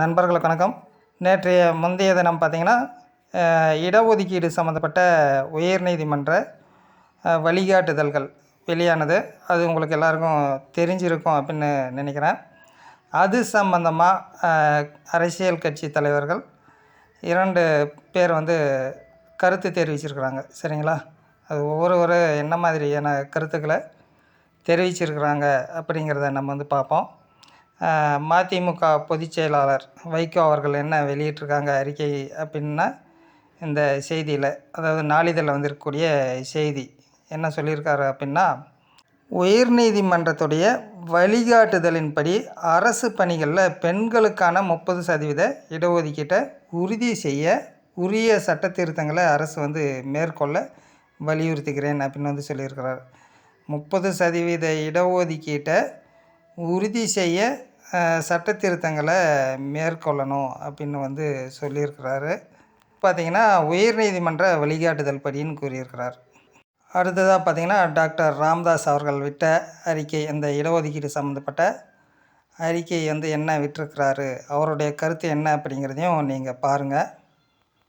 நண்பர்களுக்கு வணக்கம். நேற்றைய முந்தைய தினம் பார்த்திங்கன்னா இடஒதுக்கீடு சம்மந்தப்பட்ட உயர்நீதிமன்ற வழிகாட்டுதல்கள் வெளியானது. அது உங்களுக்கு எல்லாருக்கும் தெரிஞ்சிருக்கும் அப்படின்னு நினைக்கிறேன். அது சம்பந்தமாக அரசியல் கட்சி தலைவர்கள் இரண்டு பேர் வந்து கருத்து தெரிவிச்சிருக்கிறாங்க. சரிங்களா? அது ஒவ்வொருவரு என்ன மாதிரியான கருத்துக்களை தெரிவிச்சிருக்கிறாங்க அப்படிங்கிறத நம்ம வந்து பார்ப்போம். மதிமுக பொதுச் செயலாளர் வைகோ அவர்கள் என்ன வெளியிட்டிருக்காங்க அறிக்கை அப்படின்னா இந்த செய்தியில் அதாவது நாளிதழில் வந்திருக்கக்கூடிய செய்தி. என்ன சொல்லியிருக்காரு அப்படின்னா உயர்நீதிமன்றத்துடைய வழிகாட்டுதலின்படி அரசு பணிகளில் பெண்களுக்கான முப்பது சதவீத இடஒதுக்கீட்டை உறுதி செய்ய உரிய சட்ட திருத்தங்களை அரசு வந்து மேற்கொள்ள வலியுறுத்துகிறேன் அப்படின்னு வந்து சொல்லியிருக்கிறார். முப்பது சதவீத இடஒதுக்கீட்டை உறுதி செய்ய சட்ட திருத்தங்களை மேற்கொள்ளணும் அப்படின்னு வந்து சொல்லியிருக்கிறாரு. பார்த்திங்கன்னா உயர்நீதிமன்ற வழிகாட்டுதல் படின்னு கூறியிருக்கிறார். அடுத்ததாக பார்த்தீங்கன்னா டாக்டர் ராம்தாஸ் அவர்கள் விட்ட அறிக்கை இந்த இடஒதுக்கீடு சம்மந்தப்பட்ட அறிக்கை வந்து என்ன விட்டுருக்கிறாரு? அவருடைய கருத்து என்ன அப்படிங்கிறதையும் நீங்கள் பாருங்கள்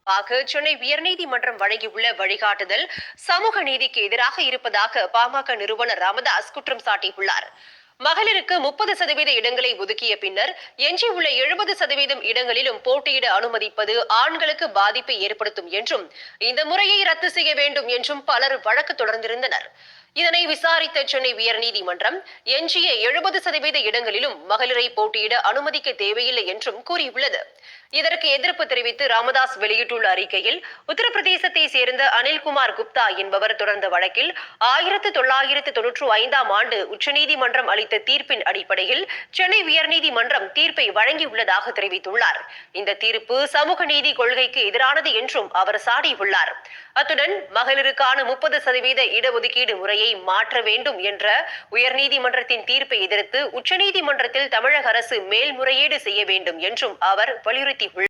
ஆக சென்னை உயர்நீதிமன்றம் வழங்கியுள்ள வழிகாட்டுதல் சமூக நீதிக்கு எதிராக இருப்பதாக பாமக நிறுவனர் ராமதாஸ் குற்றம் சாட்டியுள்ளார். மகளிருக்கு முப்பது சதவீத இடங்களை ஒதுக்கிய பின்னர் எஞ்சியுள்ள எழுபது சதவீதம் இடங்களிலும் போட்டியிட அனுமதிப்பது ஆண்களுக்கு பாதிப்பை ஏற்படுத்தும் என்றும் இந்த முறையை ரத்து செய்ய வேண்டும் என்றும் பலர் வழக்கு தொடர்ந்திருந்தனர். இதனை விசாரித்த சென்னை உயர்நீதிமன்றம் எஞ்சிய எழுபது சதவீத இடங்களிலும் மகளிரை போட்டியிட அனுமதிக்க தேவையில்லை என்றும் கூறியுள்ளது. இதற்கு எதிர்ப்பு தெரிவித்து ராமதாஸ் வெளியிட்டுள்ள அறிக்கையில் உத்தரப்பிரதேசத்தை சேர்ந்த அனில்குமார் குப்தா என்பவர் தொடர்ந்த வழக்கில் ஆயிரத்து தொள்ளாயிரத்து தொன்னூற்று ஐந்தாம் ஆண்டு உச்சநீதிமன்றம் அளித்த தீர்ப்பின் அடிப்படையில் சென்னை உயர்நீதிமன்றம் தீர்ப்பை வழங்கியுள்ளதாக தெரிவித்துள்ளார். இந்த தீர்ப்பு சமூக நீதி கொள்கைக்கு எதிரானது என்றும் அவர் சாடியுள்ளார். அத்துடன் மகளிருக்கான முப்பது சதவீத இடஒதுக்கீடு முறையை முறையை மாற்ற வேண்டும் என்ற உயர்நீதிமன்றத்தின் தீர்ப்பை எதிர்த்து உச்சநீதிமன்றத்தில் தமிழக அரசு மேல்முறையீடு செய்ய வேண்டும் என்றும் அவர் வலியுறுத்தியுள்ளார்.